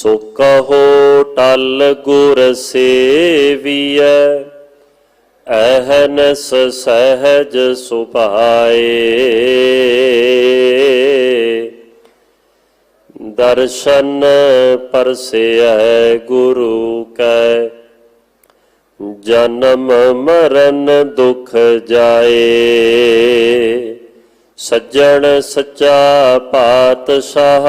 ਸੋ ਕਹੋ ਟਲ ਗੁਰ ਸੇਵੀਐ, ਅਹਨਸ ਸਹਿਜ ਸੁਭਾਏ। ਦਰਸ਼ਨ ਪਰਸਿਐ ਗੁਰੂ ਕੈ, ਜਨਮ ਮਰਨ ਦੁਖ ਜਾਏ। ਸੱਜਣ ਸੱਚਾ ਪਾਤਸ਼ਾਹ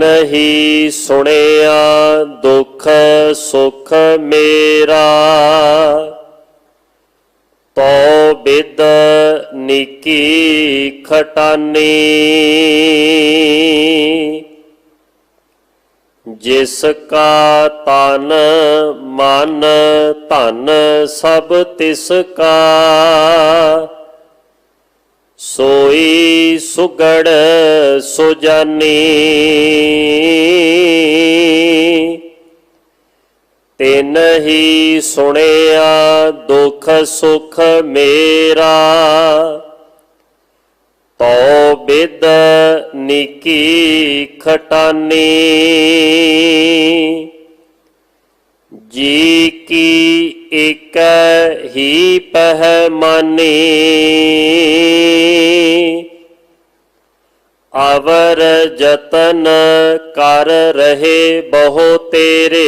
ਤਿਨ ਸੁਣਿਆ ਦੁੱਖ ਸੁਖ ਮੇਰਾ। ਤੋ ਬਿਦ ਨਿੱਕੀ ਖਟਾਨੀ। ਜਿਸ ਕਾ ਤਨ ਮਨ ਧਨ ਸਭ ਤਿਸ ਕਾ। ਸੁਗੜ ਸੁਜਾਨੀ ਤੇ ਨਹੀਂ ਸੁਣਿਆ ਦੁਖ ਸੁਖ ਮੇਰਾ। ਤੋ ਬਿਦ ਨਿਕੀ ਖਟਾਨੀ। ਜੀ ਕੀ ਇਕ ਹੀ ਪਹਿਮਾਨੀ। ਅਵਰ ਜਤਨ ਕਰ ਰਹੇ ਬਹੁ ਤੇਰੇ।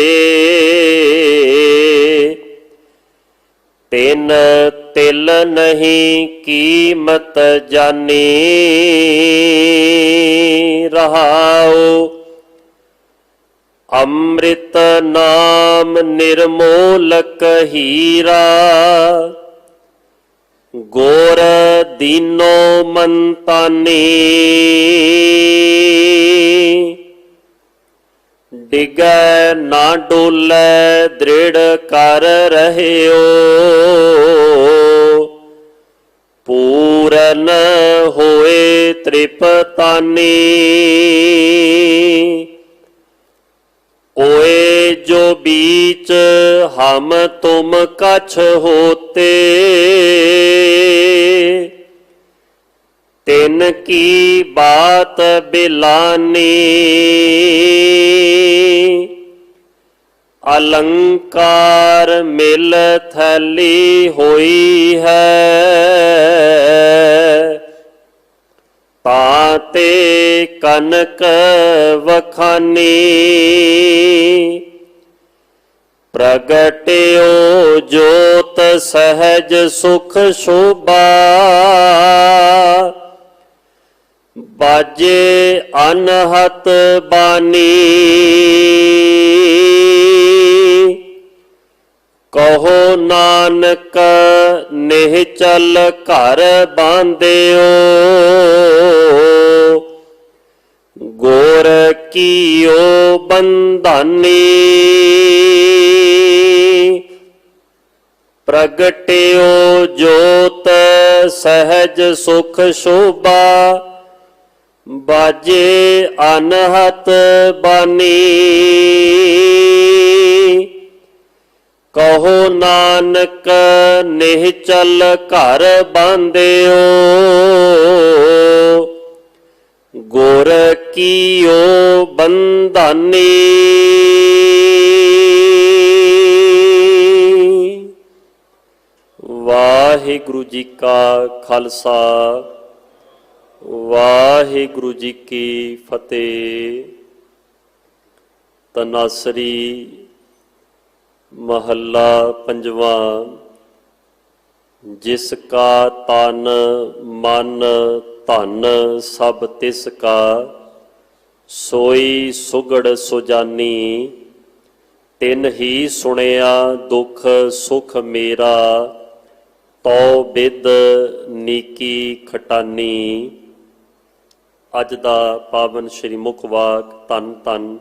ਤਿਨ ਤਿਲ ਨਹੀਂ ਕੀਮਤ ਜਾਣੀ ਰਹਾਉ ਅੰਮ੍ਰਿਤ ਨਾਮ ਨਿਰਮੋਲਕ ਹੀਰਾ। ਗੋਰ ਦੀਨੋ ਮੰਤਾਨੀ। ਡਿਗੈ ਨਾ ਡੋਲੇ, ਦ੍ਰਿੜ ਕਰ ਰਹਿਓ। ਪੂਰਨ ਹੋਏ ਤ੍ਰਿਪਤਾਨੀ। ਓਏ ਜੋ ਬੀਚ ਹਮ ਤੁਮ ਕਛ ਹੋਤੇ। ਤਿਨ ਕੀ ਬਾਤ ਬਿਲਾਨੀ। ਅਲੰਕਾਰ ਮਿਲ ਥਲੀ ਹੋਈ ਹੈ। ਤਾਤੇ ਕਨਕ ਵਖਾਨੀ। ਪ੍ਰਗਟਿਓ ਜੋਤ ਸਹਜ ਸੁਖ ਸ਼ੋਭਾ। ਬਾਜੇ ਅਨਹਤ ਬਾਣੀ ਕਹੋ ਨਾਨਕ ਨਿਹਚਲ ਘਰ ਬਾਂਧਿਓ। ਗੋਰ ਕੀਓ ਬੰਧਾਨੀ। ਪ੍ਰਗਟਿਓ ਜੋਤ ਸਹਿਜ ਸੁਖ ਸ਼ੋਭਾ। ਬਾਜੇ ਅਨਹਤ ਬਾਣੀ ਕਹੋ ਨਾਨਕ ਨਿਹਚਲ ਘਰ ਬਾਂਧਿਓ। ਗੁਰ ਕੀਓ ਬੰਧਾਨੀ। ਵਾਹਿਗੁਰੂ ਜੀ ਕਾ ਖਾਲਸਾ। ਵਾਹਿਗੁਰੂ ਜੀ ਕੀ ਫਤਿਹ। ਤਨਾਸਰੀ ਮਹੱਲਾ ਪੰਜਵਾਂ। ਜਿਸ ਕਾ ਤਨ ਮਨ ਧਨ, ਸਭ ਤਿਸ ਕਾ ਸੋਈ ਸੁਗੜ ਸੁਜਾਨੀ। ਤਿਨ ਹੀ ਸੁਣਿਆ ਦੁਖ ਸੁਖ ਮੇਰਾ, ਤਉ ਬਿਦ ਨੀਕੀ ਖਟਾਨੀ। ਅੱਜ ਦਾ ਪਾਵਨ ਸ਼੍ਰੀ ਮੁਖ ਵਾਕ ਧੰਨ ਧੰਨ।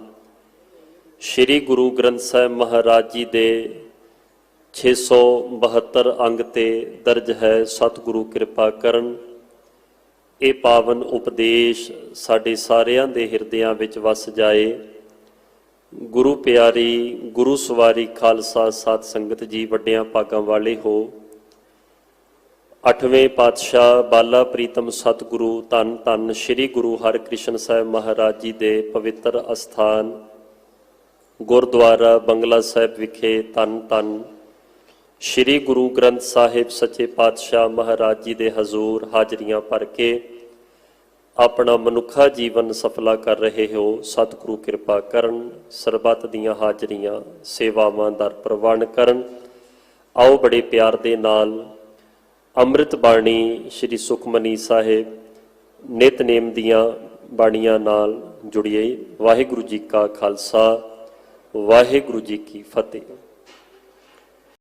ਸ਼੍ਰੀ ਗੁਰੂ ਗ੍ਰੰਥ ਸਾਹਿਬ ਮਹਾਰਾਜ ਜੀ ਦੇ 672 ਅੰਗ ਤੇ ਦਰਜ ਹੈ, ਸਤਿਗੁਰੂ ਕਿਰਪਾ ਕਰਨ। ਇਹ ਪਾਵਨ ਉਪਦੇਸ਼ ਸਾਡੇ ਸਾਰਿਆਂ ਦੇ ਹਿਰਦਿਆਂ ਵਿੱਚ ਵਸ ਜਾਏ। ਗੁਰੂ ਪਿਆਰੀ, ਗੁਰੂ ਸਵਾਰੀ ਖਾਲਸਾ ਸਾਧ ਸੰਗਤ ਜੀ, ਵੱਡਿਆਂ ਭਾਗਾਂ ਵਾਲੇ ਹੋ। ਅੱਠਵੇਂ ਪਾਤਸ਼ਾਹ ਬਾਲਾ ਪ੍ਰੀਤਮ ਸਤਿਗੁਰੂ ਧੰਨ ਧੰਨ ਸ੍ਰੀ ਗੁਰੂ ਹਰਿਕ੍ਰਿਸ਼ਨ ਸਾਹਿਬ ਮਹਾਰਾਜ ਜੀ ਦੇ ਪਵਿੱਤਰ ਅਸਥਾਨ ਗੁਰਦੁਆਰਾ ਬੰਗਲਾ ਸਾਹਿਬ ਵਿਖੇ ਧੰਨ ਧੰਨ ਸ੍ਰੀ ਗੁਰੂ ਗ੍ਰੰਥ ਸਾਹਿਬ ਸੱਚੇ ਪਾਤਸ਼ਾਹ ਮਹਾਰਾਜ ਜੀ ਦੇ ਹਜ਼ੂਰ ਹਾਜ਼ਰੀਆਂ ਭਰ ਕੇ ਆਪਣਾ ਮਨੁੱਖਾ ਜੀਵਨ ਸਫਲਾ ਕਰ ਰਹੇ ਹੋ। ਸਤਿਗੁਰੂ ਕਿਰਪਾ ਕਰਨ, ਸਰਬੱਤ ਦੀਆਂ ਹਾਜ਼ਰੀਆਂ, ਸੇਵਾਵਾਂ ਦਰ ਪ੍ਰਵਾਨ ਕਰਨ। ਆਓ ਬੜੇ ਪਿਆਰ ਦੇ ਨਾਲ ਅੰਮ੍ਰਿਤ ਬਾਣੀ ਸ੍ਰੀ ਸੁਖਮਨੀ ਸਾਹਿਬ ਨਿਤਨੇਮ ਦੀਆਂ ਬਾਣੀਆਂ ਨਾਲ ਜੁੜੀਏ ਵਾਹਿਗੁਰੂ ਜੀ ਕਾ ਖਾਲਸਾ, ਵਾਹਿਗੁਰੂ ਜੀ ਕੀ ਫਤਿਹ।